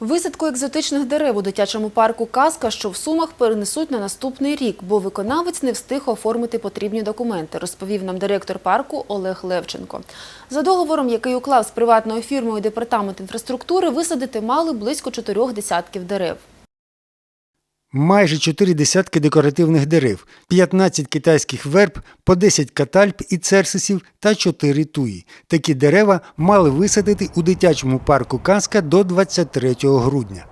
Висадку екзотичних дерев у дитячому парку Казка, що в Сумах, перенесуть на наступний рік, бо виконавець не встиг оформити потрібні документи, розповів нам директор парку Олег Левченко. За договором, який уклав з приватною фірмою департамент інфраструктури, висадити мали близько чотирьох десятків дерев. Майже чотири десятки декоративних дерев, 15 китайських верб, по 10 катальп і церсисів та 4 туї. Такі дерева мали висадити у дитячому парку Казка до 23 грудня.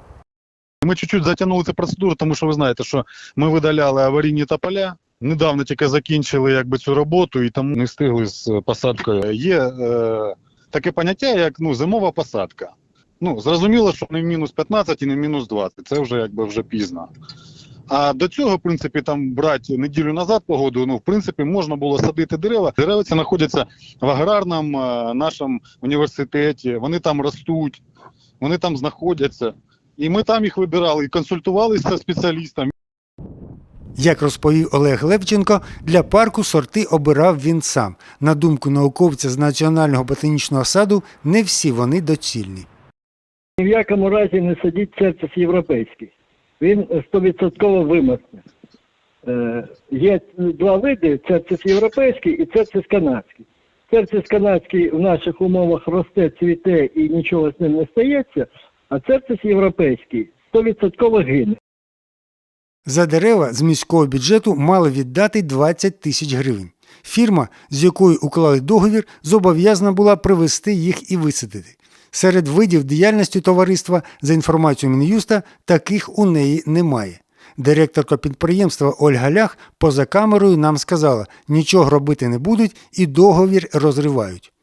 Ми чуть-чуть затягнули цю процедуру, тому що ви знаєте, що ми видаляли аварійні тополя. Недавно тільки закінчили якби цю роботу і тому не встигли з посадкою. Є е, таке поняття, як ну, зимова посадка. Ну, зрозуміло, що не в мінус 15 і не в мінус 20. Це вже якби вже пізно. А до цього, в принципі, там брати неділю назад погоду, ну, в принципі, можна було садити дерева. Дерева ці знаходяться в аграрному е, нашому університеті, вони там ростуть, вони там знаходяться. І ми там їх вибирали і консультувалися зі спеціалістами. Як розповів Олег Левченко, для парку сорти обирав він сам. На думку науковця з Національного ботанічного саду, не всі вони доцільні. Ні в якому разі не садіть церцис європейський. Він стовідсотково вимерзне. Е, є два види: церцис європейський і церцис канадський. Церцис канадський в наших умовах росте, цвіте і нічого з ним не стається, а церцис європейський стовідсотково гине. За дерева з міського бюджету мали віддати 20 тисяч гривень. Фірма, з якою уклали договір, зобов'язана була привезти їх і висадити. Серед видів діяльності товариства, за інформацією Мін'юста, таких у неї немає. Директорка підприємства Ольга Лях поза камерою нам сказала, нічого робити не будуть і договір розривають.